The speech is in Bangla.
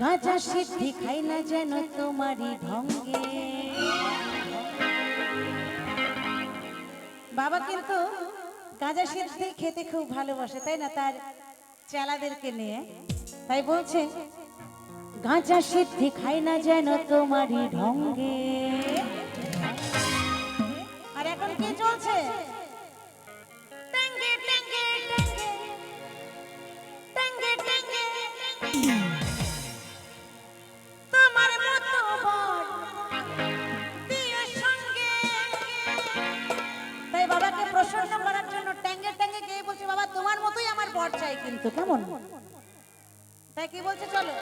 গাজা সিদ্ধি খাই যেন তোমারই ঢঙ্গে বাবা কিন্তু গাঁজা সিদ্ধি খেতে খুব ভালোবাসে, তাই না? তার চেলাদেরকে নিয়ে। তাই বলছে গাঁজা সিদ্ধি খাই না যেন তোমারই ঢঙ্গে। আর এখন কি চলছে? ট্যাঙ্গে, কেমন? তাই কি বলছে চলো।